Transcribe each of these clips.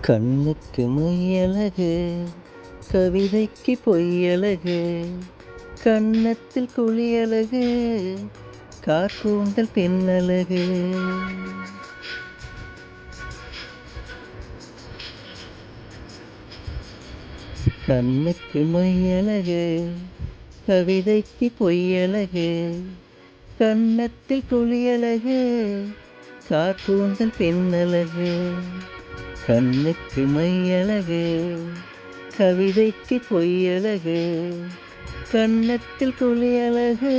கண்ணுக்கு மையழகு கவிதைக்கு பொய்யழகு கன்னத்தில் குழியழகு கார்கூந்தல் பெண்ணழகு கண்ணுக்கு மையழகு கவிதைக்கு பொய்யழகு கன்னத்தில் குழியழகு கார்கூந்தல் பெண்ணழகு கண்ணுக்கு மையழகு கவிதைக்கு பொய்யழகு கன்னத்தில் குழியழகு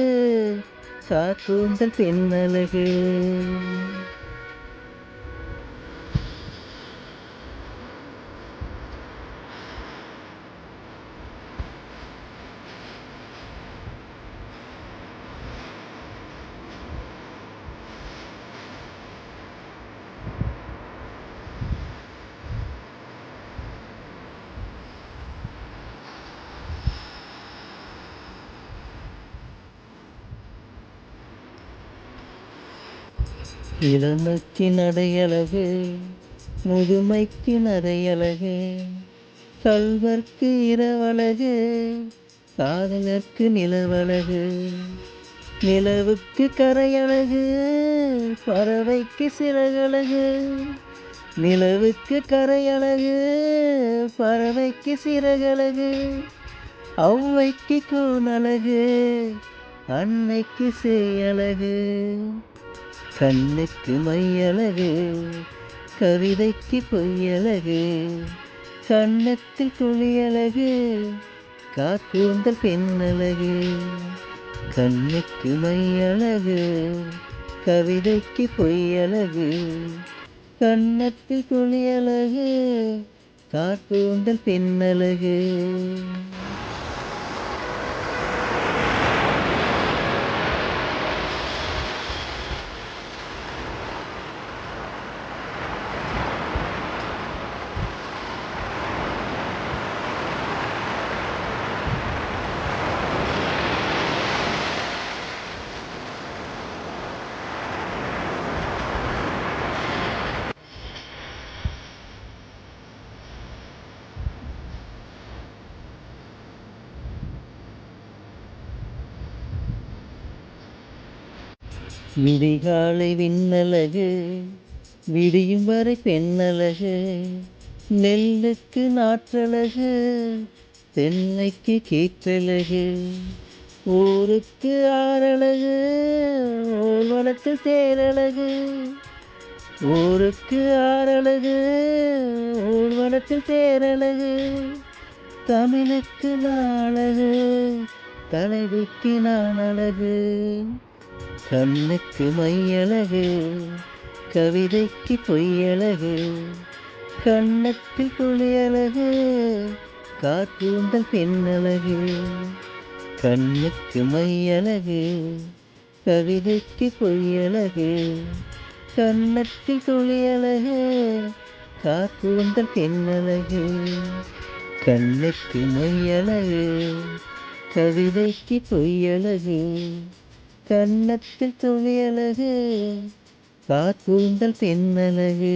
கார்கூந்தல் பெண்ணழகு இளமைக்கு நடையழகு முதுமைக்கு நடையழகு கல்வர்க்கு இரவழகு காதலர்க்கு நிலவழகு. நிலவுக்கு கரையழகு பறவைக்கு சிறகழகு. நிலவுக்கு கரையழகு பறவைக்கு சிறகழகு. ஔவைக்கு கூனழகு அன்னைக்கு செய்யழகு கண்ணுக்கு மையழகு கவிதைக்கு பொய்யழகு கண்ணத்தில் துளியழகு காக்கூந்தல் பெண்ணழகு. கண்ணுக்கு மையழகு கவிதைக்கு பொய்யழகு கண்ணத்தில் துளியழகு காக்கூந்தல் பெண்ணழகு. விடிகாலை விண்ணழகு விடியும் வரை பெண்ணழகு நெல்லுக்கு நாற்றழகு தென்னைக்கு கீற்றழகு ஊருக்கு ஆறழகு ஊர்வலத்து தேரழகு ஊருக்கு ஆறழகு ஊர்வலத்தில் தேரழகு தமிழுக்கு நாளகு தலைவிக்கு நான் அழகு கண்ணுக்கு மையழகு கவிதைக்கு பொய்யழகு கன்னத்தில் குளியழகு காக்கூந்தல் பெண்ணழகு. கண்ணுக்கு மையழகு கவிதைக்கு பொய்யழகு கன்னத்தில் குளியழகு காக்கூந்தல் பெண்ணழகு. கண்ணுக்கு மையழகு கவிதைக்கு பொய்யழகு. கன்னத்தில் துளியழகு காக்கூந்தல் பெண்ணழகு